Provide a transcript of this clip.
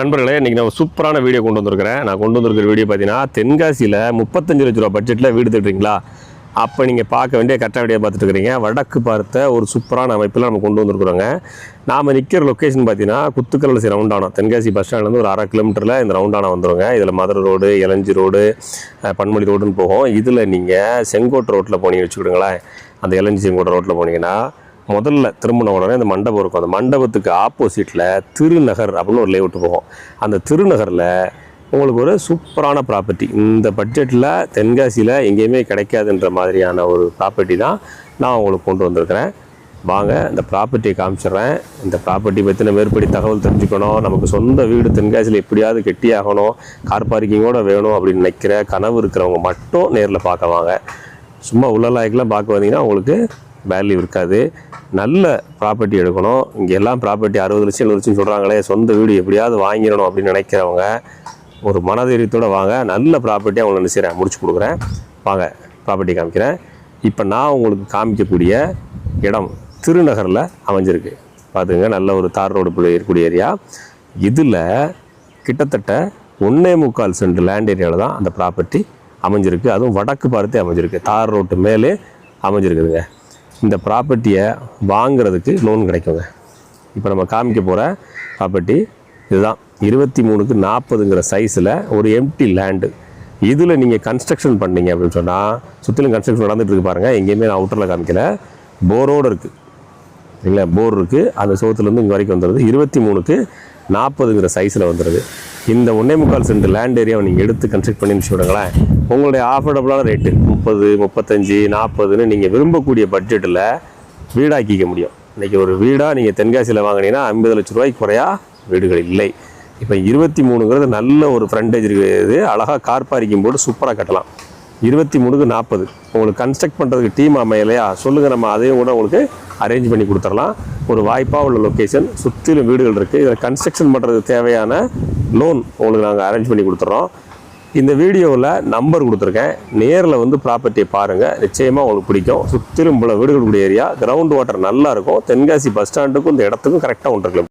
நண்பர்களே இன்றைக்கி நான் சூப்பரான வீடியோ கொண்டு வந்திருக்கிறேன். நான் கொண்டு வந்திருக்கிற வீடியோ பார்த்தீங்கன்னா தென்காசியில் முப்பத்தஞ்சு லட்ச ரூபா பட்ஜெட்டில் வீடு தேடுறீங்களா அப்போ நீங்கள் பார்க்க வேண்டிய கரெக்டாக வீடியோ பார்த்துட்டு இருக்கிறீங்க வடக்கு பார்த்த ஒரு சூப்பரான அமைப்பில் நம்ம கொண்டு வந்திருக்கிறோங்க. நாம் நிற்கிற லொக்கேஷன் பார்த்தீங்கன்னா குத்துக்கலசி ரவுண்டானம் தென்காசி பஸ் ஸ்டாண்ட்லேருந்து ஒரு அரை கிலோமீட்டரில் இந்த ரவுண்டானம் வந்துடுங்க இதில் மதுரை ரோடு இளஞ்சி ரோடு பன்மொழி ரோடுன்னு போகும். இதில் நீங்கள் செங்கோட்டை ரோட்டில் போனீங்கன்னு வச்சுக்கிடுங்களேன். அந்த இளஞ்சி செங்கோட்டை ரோட்டில் போனீங்கன்னா முதல்ல திரும்பின உடனே அந்த மண்டபம் இருக்கும். அந்த மண்டபத்துக்கு ஆப்போசிட்டில் திருநகர் அப்படின்னு ஒரு லேஅவுட் போகும். அந்த திருநகரில் உங்களுக்கு ஒரு சூப்பரான ப்ராப்பர்ட்டி இந்த பட்ஜெட்டில் தென்காசியில் எங்கேயுமே கிடைக்காதுன்ற மாதிரியான ஒரு ப்ராப்பர்ட்டி தான் நான் உங்களுக்கு கொண்டு வந்திருக்கிறேன். வாங்க இந்த ப்ராப்பர்ட்டியை காமிச்சிடுறேன். இந்த ப்ராப்பர்ட்டி பற்றின மேற்படி தகவல் தெரிஞ்சுக்கணும். நமக்கு சொந்த வீடு தென்காசியில் எப்படியாவது கெட்டியாகணும். கார் பார்க்கிங்கோட வேணும் அப்படின்னு நினைக்கிற கனவு இருக்கிறவங்க மட்டும் நேரில் பார்க்க வாங்க. சும்மா உள்ள லாய்க்கெலாம் பார்க்க வந்தீங்கன்னா உங்களுக்கு வேல்யூ இருக்காது. நல்ல ப்ராப்பர்ட்டி எடுக்கணும். இங்கே எல்லாம் ப்ராப்பர்ட்டி அறுபது லட்சம் எழுபது லட்சம் சொல்கிறாங்களே சொந்த வீடு எப்படியாவது வாங்கிடணும் அப்படின்னு நினைக்கிறவங்க ஒரு மனதைரியத்தோடு வாங்க. நல்ல ப்ராப்பர்ட்டி அவங்களை நினைச்சிறேன் முடிச்சு கொடுக்குறேன். வாங்க ப்ராப்பர்ட்டி காமிக்கிறேன். இப்போ நான் உங்களுக்கு காமிக்கக்கூடிய இடம் திருநகரில் அமைஞ்சிருக்கு. பார்த்துங்க நல்ல ஒரு தார் ரோடு இருக்கக்கூடிய ஏரியா இதில் கிட்டத்தட்ட ஒன்றே முக்கால் சென்ட் லேண்ட் ஏரியாவில் தான் அந்த ப்ராப்பர்ட்டி அமைஞ்சிருக்கு. அதுவும் வடக்கு பார்த்தே அமைஞ்சிருக்கு. தார் ரோட்டு மேலே அமைஞ்சிருக்குதுங்க. இந்த ப்ராப்பர்ட்டியை வாங்குறதுக்கு லோன் கிடைக்குங்க. இப்போ நம்ம காமிக்க போகிற ப்ராப்பர்ட்டி இதுதான். இருபத்தி மூணுக்கு நாற்பதுங்கிற சைஸில் ஒரு எம்டி லேண்டு இதில் நீங்கள் கன்ஸ்ட்ரக்ஷன் பண்ணீங்க அப்படின்னு சொன்னால் சுற்றிலும் கன்ஸ்ட்ரக்ஷன் நடந்துகிட்டு இருக்கு பாருங்கள் எங்கேயுமே நான் அவுட்டரில் காமிக்கல. போரோடு இருக்குது சரிங்களா போர் இருக்குது அந்த சோத்துலேருந்து இங்கே வரைக்கும் வந்துடுது இருபத்தி மூணுக்கு நாற்பதுங்கிற சைஸில் வந்துடுது இந்த ஒன்றே முக்கால் சென்ட் லேண்ட் ஏரியாவை நீங்கள் எடுத்து கன்ஸ்ட்ரக்ட் பண்ணி வச்சுக்கிடுங்களேன் உங்களுடைய ஆஃபர்டபுளான ரேட்டு முப்பது முப்பத்தஞ்சு நாற்பதுன்னு நீங்கள் விரும்பக்கூடிய பட்ஜெட்டில் வீடாக்கிக்க முடியும். இன்றைக்கி ஒரு வீடாக நீங்கள் தென்காசியில் வாங்கினீங்கன்னா ஐம்பது லட்ச ரூபாய்க்கு குறையா வீடுகள் இல்லை. இப்போ இருபத்தி மூணுங்கிறது நல்ல ஒரு ஃப்ரண்டேஜ் இருக்குது அழகாக கார் பார்க்கிங் போட்டு சூப்பராக கட்டலாம். இருபத்தி மூணுக்கு நாற்பது. உங்களுக்கு கன்ஸ்ட்ரக்ட் பண்ணுறதுக்கு டீம் அமையலையா? சொல்லுங்கள் நம்ம அதையும் கூட உங்களுக்கு அரேஞ்ச் பண்ணி கொடுத்துடலாம். ஒரு வாய்ப்பாக உள்ள லொக்கேஷன் சுற்றிலும் வீடுகள் இருக்குது இதில் கன்ஸ்ட்ரக்ஷன் பண்ணுறதுக்கு தேவையான லோன் உங்களுக்கு நாங்கள் அரேஞ்ச் பண்ணி கொடுத்துட்றோம். இந்த வீடியோவில் நம்பர் கொடுத்துருக்கேன். நேரில் வந்து ப்ராப்பர்ட்டியை பாருங்கள் நிச்சயமாக உங்களுக்கு பிடிக்கும். சுற்றிலும் பல வீடுகள் கூடிய ஏரியா கிரவுண்ட் வாட்டர் நல்லா இருக்கும். தென்காசி பஸ் ஸ்டாண்டுக்கும் இந்த இடத்துக்கும் கரெக்டாக ஒன்று